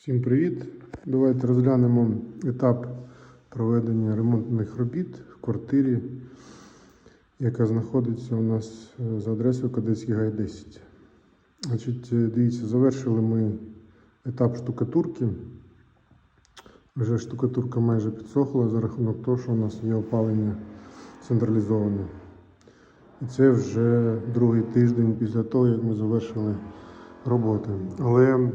Всім привіт! Давайте розглянемо етап проведення ремонтних робіт в квартирі, яка знаходиться у нас е, за адресою Кадетський гай 10. Значить, е, дивіться, завершили ми етап штукатурки. Вже штукатурка майже підсохла за рахунок того, що у нас є опалення централізоване. І це вже другий тиждень після того, як ми завершили роботи. Але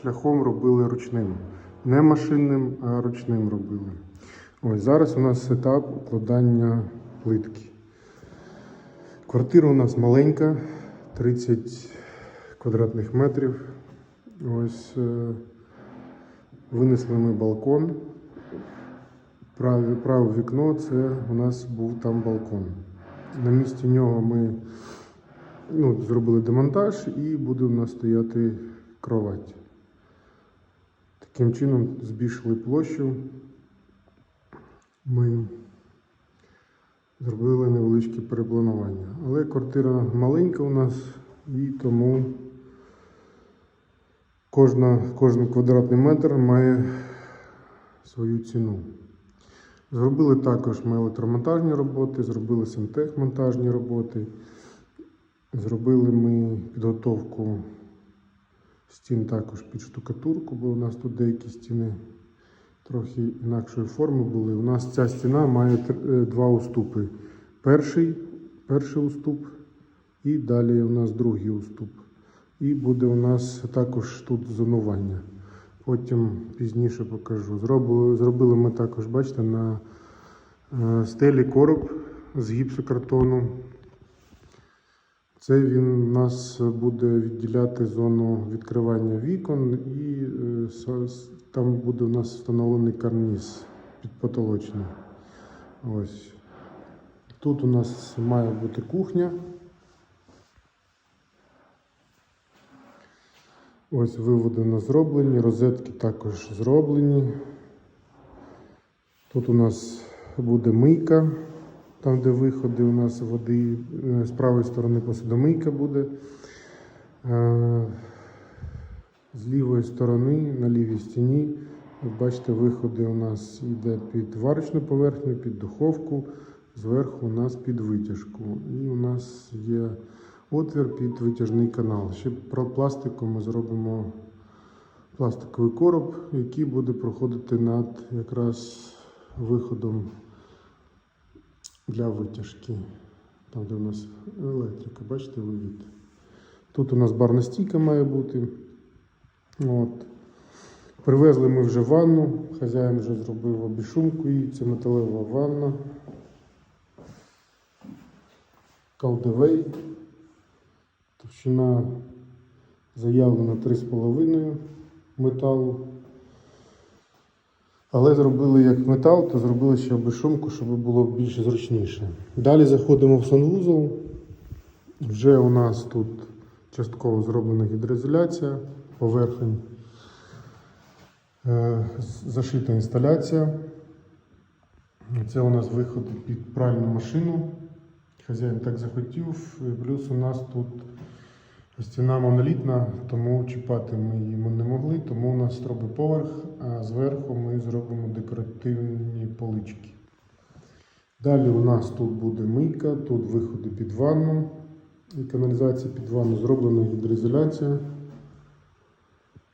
шляхом робили ручним. Не машинним, а ручним робили. Ось зараз у нас етап укладання плитки. Квартира у нас маленька, 30 квадратних метрів. Ось е, винесли ми балкон. Праве, праве вікно це у нас був там балкон. На місці нього ми ну, зробили демонтаж і буде у нас стояти кровать. Таким чином збільшили площу. Ми зробили невеличке перепланування. Але квартира маленька у нас і тому кожна, кожен квадратний метр має свою ціну. Зробили також ми електромонтажні роботи, зробили сантехмонтажні роботи. Зробили ми підготовку стін також під штукатурку, бо у нас тут деякі стіни трохи інакшої форми були. У нас ця стіна має е, два уступи. Перший, перший уступ і далі у нас другий уступ. І буде у нас також тут зонування. Потім пізніше покажу. Зробили, зробили ми також, бачите, на е, стелі короб з гіпсокартону. Це він у нас буде відділяти зону відкривання вікон і е, там буде у нас встановлений карніз підпотолочний. Ось. Тут у нас має бути кухня. Ось виводи у нас зроблені, розетки також зроблені. Тут у нас буде мийка, там, де виходи у нас води, е, з правої сторони посудомийка буде. Е, З лівої сторони, на лівій стіні, ви бачите, виходи у нас йде під варочну поверхню, під духовку, зверху у нас під витяжку. І у нас є отвір під витяжний канал. Ще про пластику ми зробимо пластиковий короб, який буде проходити над якраз виходом для витяжки. Там, де у нас електрика, бачите, вивід. Тут у нас барна стійка має бути. От. Привезли ми вже ванну, хазяїн вже зробив обішумку і це металева ванна. Калдевей. Товщина заявлена 3,5 металу. Але зробили як метал, то зробили ще обешумку, щоб було більш зручніше. Далі заходимо в санвузол. Вже у нас тут частково зроблена гідроізоляція, поверхень, е, зашита інсталяція. Це у нас виход під пральну машину. Хазяїн так захотів. Плюс у нас тут стіна монолітна, тому чіпати ми її не могли, тому у нас стробий поверх, а зверху ми зробимо декоративні полички. Далі у нас тут буде мийка, тут виходи під ванну і каналізація під ванну зроблена гідроізоляція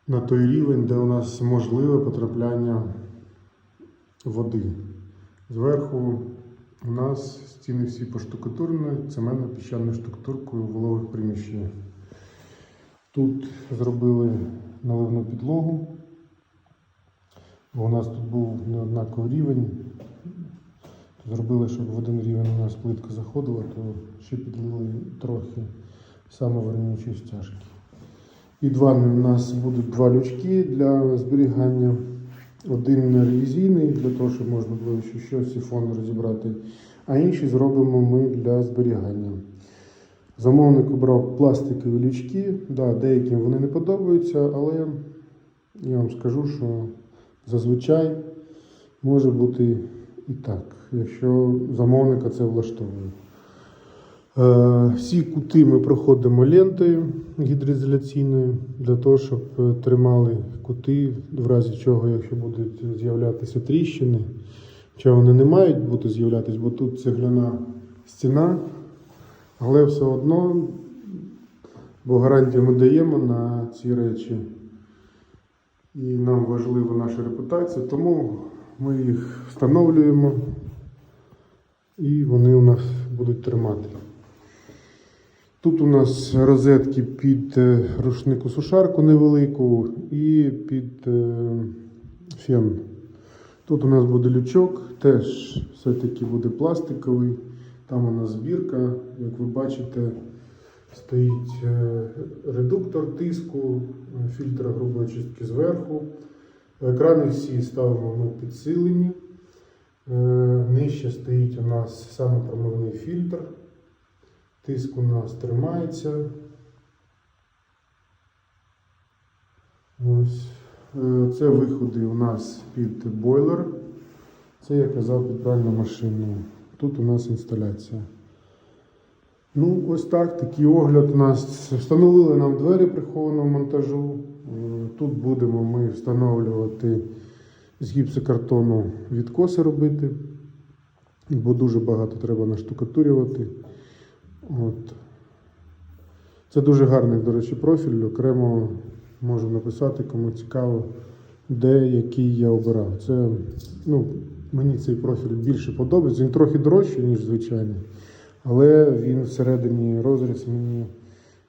на той рівень, де у нас можливе потрапляння води. Зверху у нас стіни всі поштукатурені цементно-піщаною штукатуркою в вологих приміщеннях. Тут зробили наливну підлогу, у нас тут був неоднаковий рівень. Зробили, щоб в один рівень у нас плитка заходила, то ще підлили трохи самовирівнюючої стяжки. Під ванною у нас будуть два лючки для зберігання. Один ревізійний, для того, щоб можна було ще щось сифон розібрати, а інший зробимо ми для зберігання. Замовник обрав пластикові лючки. Да, деяким вони не подобаються, але я вам скажу, що зазвичай може бути і так, якщо замовника це влаштовує. Е, Всі кути ми проходимо лентою гідроізоляційною для того, щоб тримали кути, в разі чого, якщо будуть з'являтися тріщини. Хоча вони не мають бути з'являтися, бо тут цегляна стіна, але все одно, бо гарантію ми даємо на ці речі. І нам важлива наша репутація, тому ми їх встановлюємо і вони у нас будуть тримати. Тут у нас розетки під е, рушнику сушарку невелику і під е, фен. Тут у нас буде лючок, теж все-таки буде пластиковий. Там у нас збірка, як ви бачите, стоїть е, редуктор тиску, е, фільтр грубої чистки зверху. Екрани всі ставимо ми підсилені. Е, Нижче стоїть у нас самопромивний фільтр. Тиск у нас тримається. Ось. Це виходи у нас під бойлер. Це я казав під пральну машину. Тут у нас інсталяція. Ну, ось так, такий огляд у нас. Встановили нам двері прихованого монтажу. Е, Тут будемо ми встановлювати з гіпсокартону відкоси робити, бо дуже багато треба наштукатурювати. От. Це дуже гарний, до речі, профіль. Окремо можу написати, кому цікаво, де який я обирав. Це, ну, мені цей профіль більше подобається. Він трохи дорожчий, ніж звичайний, але він всередині розріз мені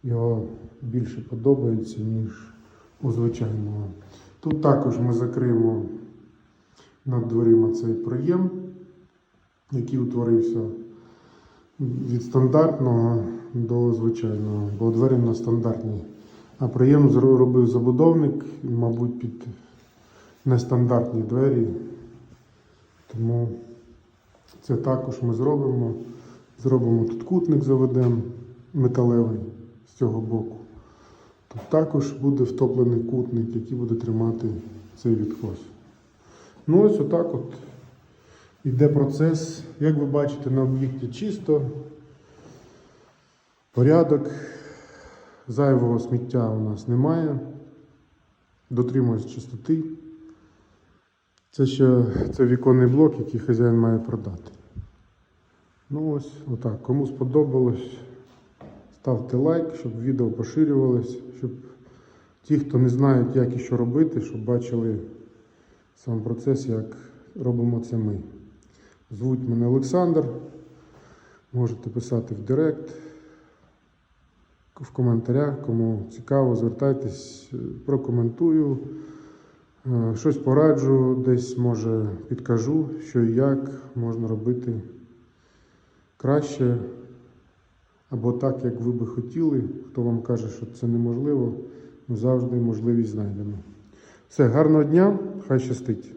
його більше подобається, ніж у звичайного. Тут також ми закриємо над дверима цей проєм, який утворився від стандартного до звичайного, бо двері у нас стандартні. А проєм зро- робив забудовник, мабуть, під нестандартні двері. Тому це також ми зробимо. Зробимо тут кутник, заведемо металевий з цього боку. Тут також буде втоплений кутник, який буде тримати цей відкос. Ну ось отак от іде процес. Як ви бачите, на об'єкті чисто, порядок, зайвого сміття у нас немає. Дотримуюсь чистоти. Це ще це віконний блок, який хазяїн має продати. Ну ось отак. Кому сподобалось, ставте лайк, щоб відео поширювалось, щоб ті, хто не знають, як і що робити, щоб бачили сам процес, як робимо це ми. Звуть мене Олександр. Можете писати в Директ, в коментарях, кому цікаво, звертайтесь, прокоментую. Е, Щось пораджу, десь може підкажу, що і як можна робити краще або так, як ви би хотіли. Хто вам каже, що це неможливо, ми завжди можливість знайдемо. Все, гарного дня, хай щастить.